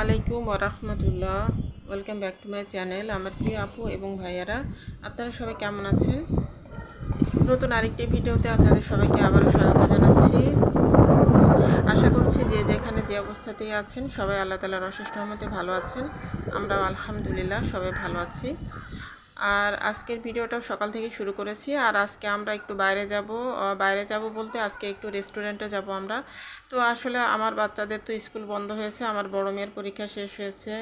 আলাইকুম ওরহমতুল্লাহ। Welcome back to my channel আমার প্রিয় আপু এবং ভাইয়ারা। আপনারা সবাই কেমন আছেন? নতুন আরেকটি ভিডিওতে আপনাদের সবাইকে আবারও স্বাগত জানাচ্ছি। আশা করছি যে যেখানে যে অবস্থাতেই আছেন, সবাই আল্লাহ তালার অশেষ রহমতে ভালো আছেন। আমরাও আলহামদুলিল্লাহ সবাই ভালো আছি। আর আজকের ভিডিওটাও সকাল থেকে শুরু করেছি। আর আজকে আমরা একটু বাইরে যাব বাইরে যাব বলতে আজকে একটু রেস্টুরেন্টে যাব আমরা। তো আসলে আমার বাচ্চাদের তো স্কুল বন্ধ হয়েছে, আমার বড় মেয়ের পরীক্ষা শেষ হয়েছে,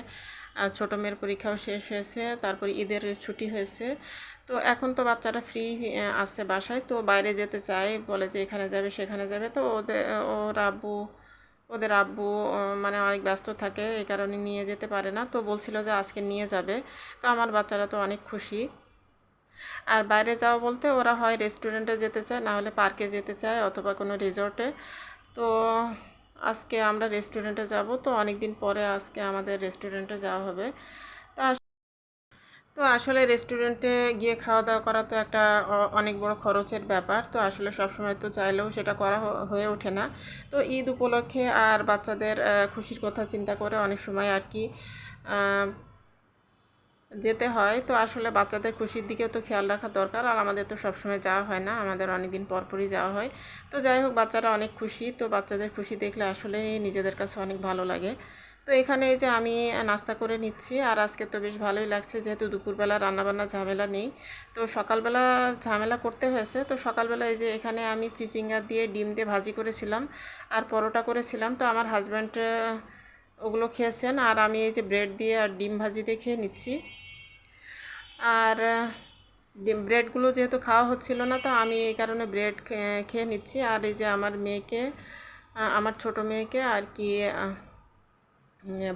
আর ছোটো মেয়ের পরীক্ষাও শেষ হয়েছে, তারপর ঈদের ছুটি হয়েছে। তো এখন তো বাচ্চাটা ফ্রি আছে বাসায়, তো বাইরে যেতে চায়, বলে যে এখানে যাবে, সেখানে যাবে। তো ওদের ওর আব্বু ওদের আব্বু মানে অনেক ব্যস্ত থাকে, এই কারণে নিয়ে যেতে পারে না। তো বলছিল যে আজকে নিয়ে যাবে। তো আমার বাচ্চারা তো অনেক খুশি। আর বাইরে যাওয়া বলতে ওরা হয় রেস্টুরেন্টে যেতে চায়, না হলে পার্কে যেতে চায় অথবা কোনো রিসর্টে তো আজকে আমরা রেস্টুরেন্টে যাব। তো অনেক দিন পরে আজকে আমাদের রেস্টুরেন্টে যাওয়া হবে। তো আসলে রেস্টুরেন্টে গিয়ে খাওয়া দাওয়া করা তো একটা অনেক বড় খরচের ব্যাপার। তো আসলে সবসময় তো চাইলেও সেটা করা হয়ে ওঠে না। তো ঈদ উপলক্ষে আর বাচ্চাদের খুশির কথা চিন্তা করে অনেক সময় আর কি যেতে হয়। তো আসলে বাচ্চাদের খুশির দিকেও তো খেয়াল রাখা দরকার। আর আমাদের তো সবসময় যাওয়া হয় না। আমাদের অনেক দিন পরপরই যাওয়া হয়। তো যাই হোক, বাচ্চারা অনেক খুশি। তো বাচ্চাদের খুশি দেখলে আসলে নিজেদের কাছে অনেক ভালো লাগে। তো এখানে এই যে আমি নাস্তা করে নিচ্ছি আর আজকে তো বেশ ভালোই লাগছে যেহেতু দুপুরবেলা রান্নাবান্নার ঝামেলা নেই। তো সকালবেলা ঝামেলা করতে হয়েছে। তো সকালবেলা এই যে এখানে আমি চিচিঙ্গা দিয়ে ডিম দিয়ে ভাজি করেছিলাম আর পরোটা করেছিলাম। তো আমার হাজব্যান্ড ওগুলো খেয়েছেন আর আমি এই যে ব্রেড দিয়ে আর ডিম ভাজি দিয়ে খেয়ে নিচ্ছি। আর ডিম ব্রেডগুলো যেহেতু খাওয়া হচ্ছিল না, তো আমি এই কারণে ব্রেড খেয়ে নিচ্ছি। আর এই যে আমার মেয়েকে আমার ছোট মেয়েকে আর কি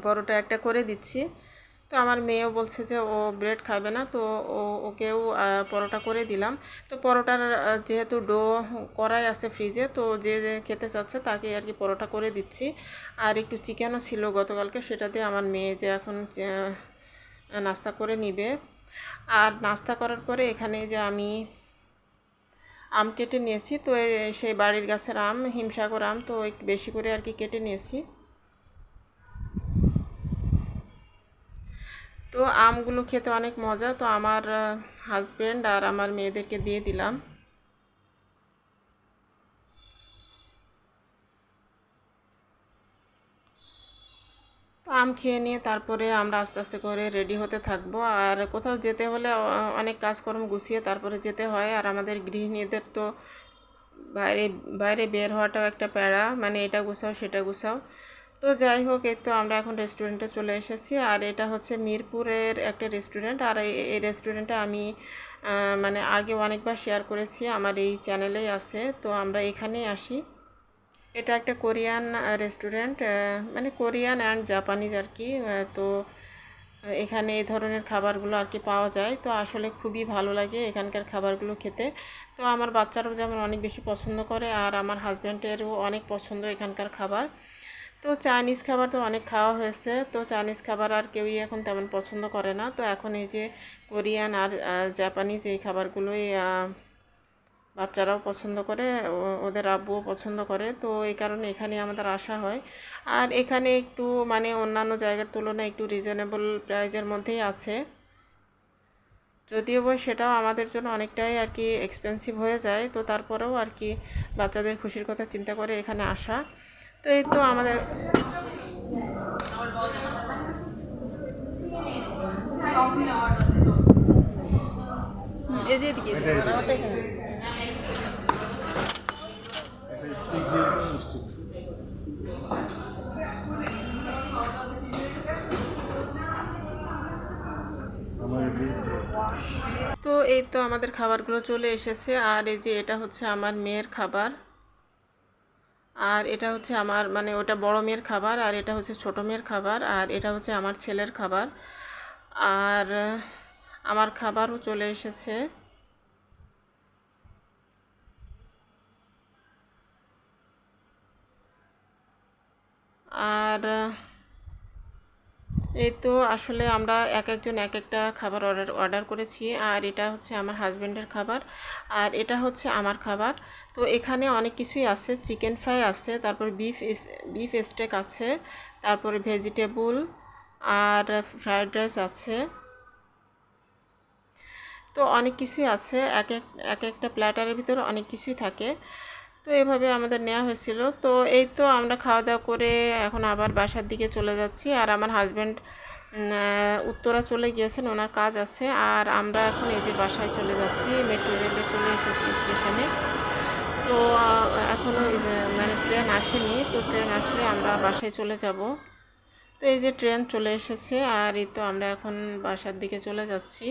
পরোটা একটা করে দিচ্ছি। তো আমার মেয়েও বলছে যে ও ব্রেড খাবে না, তো ও, ওকেও পরোটা করে দিলাম। তো পরোটার যেহেতু ডো করাই আছে ফ্রিজে, তো যে খেতে চাচ্ছে তাকে আর কি পরোটা করে দিচ্ছি। আর একটু চিকেনও ছিল গতকালকে, সেটা দিয়ে আমার মেয়ে যে এখন নাস্তা করে নিবে। আর নাস্তা করার পরে এখানে যে আমি আম কেটে নিয়েছি, তো সেই বাড়ির গাছের আম, হিমসাগর আম, তো বেশি করে আর কি কেটে নিয়েছি। তো আমগুলো খেতে অনেক মজা। তো আমার হাজবেন্ড আর আমার মেয়েদেরকে দিয়ে দিলাম। তো আম খেয়ে নিয়ে তারপরে আমরা আস্তে আস্তে করে রেডি হতে থাকব। আর কোথাও যেতে হলে অনেক কাজকর্ম গুছিয়ে তারপরে যেতে হয়। আর আমাদের গৃহিণীদের তো বাইরে বাইরে বের হওয়াটাও একটা প্যারা। মানে এটা গুছাও, সেটা গুছাও। তো যাই হোক, এই তো আমরা এখন রেস্টুরেন্টে চলে এসেছি। আর এটা হচ্ছে মিরপুরের একটা রেস্টুরেন্ট আর এই রেস্টুরেন্টে আমি মানে আগে অনেকবার শেয়ার করেছি, আমার এই চ্যানেলেই আছে। তো আমরা এখানেই আসি। এটা একটা কোরিয়ান রেস্টুরেন্ট মানে কোরিয়ান অ্যান্ড জাপানিজ আর কি। তো এখানে এই ধরনের খাবারগুলো আর কি পাওয়া যায়। তো আসলে খুবই ভালো লাগে এখানকার খাবারগুলো খেতে। তো আমার বাচ্চারাও যেমন অনেক বেশি পছন্দ করে, আর আমার হাজব্যান্ডেরও অনেক পছন্দ এখানকার খাবার। তো চাইনিজ খাবার তো অনেক খাওয়া হয়েছে। তো চাইনিজ খাবার আর কেউই এখন তেমন পছন্দ করে না। তো এখন এই যে কোরিয়ান আর জাপানিজ এই খাবারগুলোই বাচ্চারাও পছন্দ করে ওদের আব্বুও পছন্দ করে। তো এই কারণে এখানে আমাদের আসা হয়। আর এখানে একটু মানে অন্যান্য জায়গার তুলনায় একটু রিজনেবল প্রাইজের মধ্যেই আছে। যদিও বা সেটাও আমাদের জন্য অনেকটাই আর কি এক্সপেন্সিভ হয়ে যায়। তো তারপরেও আর কি বাচ্চাদের খুশির কথা চিন্তা করে এখানে আসা। তো এই তো আমাদের তো এই তো আমাদের খাবারগুলো চলে এসেছে। আর এই যে এটা হচ্ছে আমার মেয়ের খাবার। আর এটা হচ্ছে আমার মানে ওটা বড় মেয়ের খাবার, আর এটা হচ্ছে ছোটো মেয়ের খাবার, আর এটা হচ্ছে আমার ছেলের খাবার। আর আমার খাবারও চলে এসেছে। আর এই তো আসলে আমরা এক একজন এক একটা খাবার অর্ডার অর্ডার করেছি আর এটা হচ্ছে আমার হাজব্যান্ডের খাবার আর এটা হচ্ছে আমার খাবার। তো এখানে অনেক কিছুই আছে চিকেন ফ্রাই আছে, তারপর বিফ বিফ স্টেক আছে, তারপরে ভেজিটেবল আর ফ্রায়েড রাইস আছে। তো অনেক কিছুই আছে, এক এক এক একটা প্ল্যাটারের ভিতরে অনেক কিছুই থাকে। তো এভাবে আমাদের নেওয়া হয়েছিল। তো এই তো আমরা খাওয়া দাওয়া করে এখন আবার বাসার দিকে চলে যাচ্ছি। আর আমার হাজব্যান্ড উত্তরা চলে গিয়েছেন, ওনার কাজ আছে। আর আমরা এখন এই যে বাসায় চলে যাচ্ছি মেট্রো রেলে চলে এসেছি স্টেশনে তো এখনও মানে ট্রেন আসেনি। তো ট্রেন আসলে আমরা বাসায় চলে যাব। তো এই যে ট্রেন চলে এসেছে, আর এই তো আমরা এখন বাসার দিকে চলে যাচ্ছি।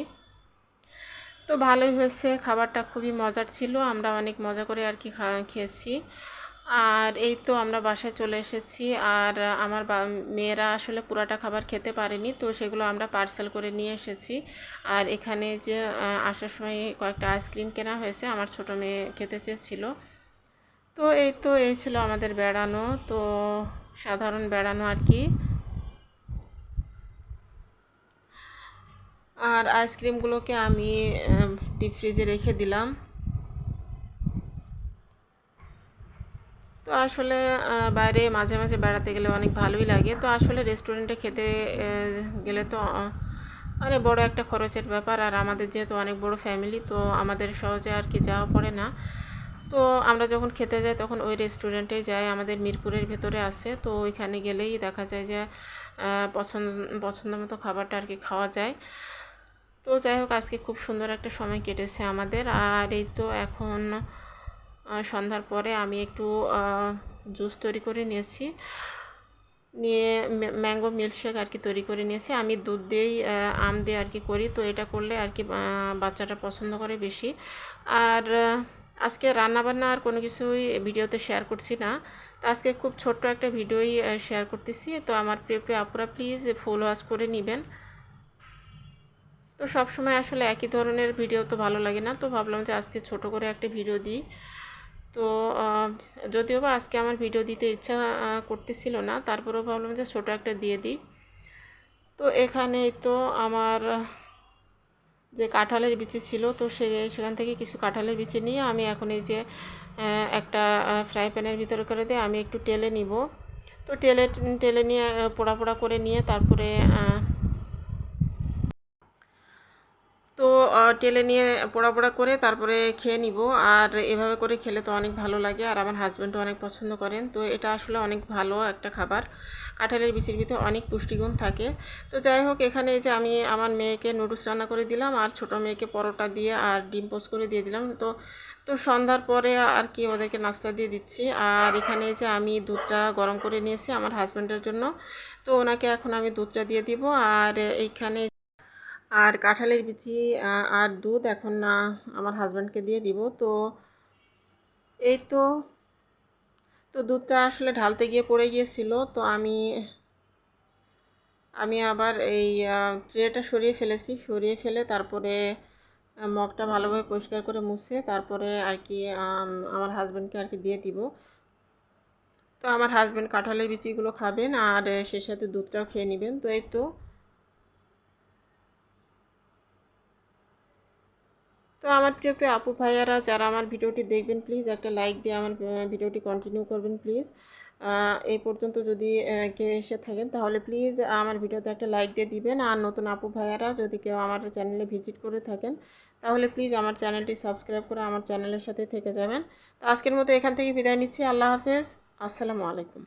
তো ভালোই হয়েছে, খাবারটা খুবই মজার ছিল, আমরা অনেক মজা করে আর কি খেয়েছি। আর এই তো আমরা বাসায় চলে এসেছি, আর আমার মেয়েরা আসলে পুরাটা খাবার খেতে পারেনি, তো সেগুলো আমরা পার্সেল করে নিয়ে এসেছি। আর এখানে যে আসার সময় কয়েকটা আইসক্রিম কেনা হয়েছে, আমার ছোটো মেয়ে খেতে চেয়েছিল। তো এই তো এই ছিল আমাদের বেড়ানো, তো সাধারণ বেড়ানো আর কি। আর আইসক্রিমগুলোকে আমি ডিপ ফ্রিজে রেখে দিলাম। তো আসলে বাইরে মাঝে মাঝে বেড়াতে গেলে অনেক ভালোই লাগে। তো আসলে রেস্টুরেন্টে খেতে গেলে তো অনেক বড় একটা খরচের ব্যাপার। আর আমাদের যেহেতু অনেক বড় ফ্যামিলি তো আমাদের সহজে আর কি যাওয়া পড়ে না। তো আমরা যখন খেতে যাই, তখন ওই রেস্টুরেন্টে যাই। আমাদের মিরপুরের ভেতরে আছে। তো ওইখানে গেলেই দেখা যায় যে পছন্দ পছন্দ মতো খাবারটা আর কি খাওয়া যায়। তো যাই হোক, আজকে খুব সুন্দর একটা সময় কেটেছে আমাদের। আর এই তো এখন সন্ধ্যার পরে আমি একটু জুস তৈরি করে নিয়েছি। নিয়ে ম্যাঙ্গো মিল্কশেক আর কি তৈরি করে নিয়েছি। আমি দুধ দিয়েই আম দিয়ে আর কি করি। তো এটা করলে আর কি বাচ্চাটা পছন্দ করে বেশি। আর আজকে রান্নাবান্না আর কোনো কিছুই ভিডিওতে শেয়ার করছি না। তো আজকে খুব ছোট্ট একটা ভিডিওই শেয়ার করতেছি। তো আমার প্রিয় প্রিয় আপুরা প্লিজ ফলো ওয়াচ করে নেবেন। তো সব সময় আসলে একই ধরনের ভিডিও তো ভালো লাগে না। তো ভাবলাম যে আজকে ছোট করে একটা ভিডিও দিই। তো যদিও বা আজকে আমার ভিডিও দিতে ইচ্ছা করতেছিল না, তারপরেও ভাবলাম যে ছোটো একটা দিয়ে দিই। তো এখানে তো আমার যে কাঁঠালের বিচি ছিল, তো সে, সেখান থেকে কিছু কাঁঠালের বিচি নিয়ে আমি এখন এই যে একটা ফ্রাই প্যানের ভিতরে করে দিয়ে আমি একটু টেলে নিব। তো টেলে টেলে নিয়ে পোড়া পোড়া করে নিয়ে তারপরে তো টেলে নিয়ে পোড়া পোড়া করে তারপরে খেয়ে নিব। আর এভাবে করে খেলে তো অনেক ভালো লাগে আর আমার হাজব্যান্ডও অনেক পছন্দ করেন। তো এটা আসলে অনেক ভালো একটা খাবার। কাঁঠালের বিচির ভিতরে অনেক পুষ্টিগুণ থাকে। তো যাই হোক, এখানে যে আমি আমার মেয়েকে নুডলস রান্না করে দিলাম আর ছোটো মেয়েকে পরোটা দিয়ে আর ডিম পোস্ট করে দিয়ে দিলাম। তো তো সন্ধ্যার পরে আর কি ওদেরকে নাস্তা দিয়ে দিচ্ছি। আর এখানে যে আমি দুধটা গরম করে নিয়েছি আমার হাজব্যান্ডের জন্য, তো ওনাকে এখন আমি দুধটা দিয়ে দিব। আর এইখানে আর কাঁঠালের বিচি আর দুধ এখন না আমার হাজব্যান্ডকে দিয়ে দিব। তো এই তো তো দুধটা আসলে ঢালতে গিয়ে পড়ে গিয়েছিল। তো আমি আমি আবার এই ট্রেটা সরিয়ে ফেলেছি। সরিয়ে ফেলে তারপরে মগটা ভালোভাবে পরিষ্কার করে মুছে তারপরে আর কি আমার হাজব্যান্ডকে আর কি দিয়ে দিব। তো আমার হাজব্যান্ড কাঁঠালের বিচিগুলো খাবেন আর সে সাথে দুধটাও খেয়ে নেবেন। তো এই তো তো আমার প্রিয় প্রিয় আপু ভাইয়ারা, যারা আমার ভিডিওটি দেখবেন প্লিজ একটা লাইক দিয়ে আমার ভিডিওটি কন্টিনিউ করবেন প্লিজ এই পর্যন্ত যদি কেউ এসে থাকেন, তাহলে প্লিজ আমার ভিডিওতে একটা লাইক দিয়ে দিবেন। আর নতুন আপু ভাইয়ারা, যদি কেউ আমার চ্যানেলে ভিজিট করে থাকেন, তাহলে প্লিজ আমার চ্যানেলটি সাবস্ক্রাইব করে আমার চ্যানেলের সাথে থেকে যাবেন। তো আজকের মতো এখান থেকে বিদায় নিচ্ছি। আল্লাহ হাফেজ। আসসালামু আলাইকুম।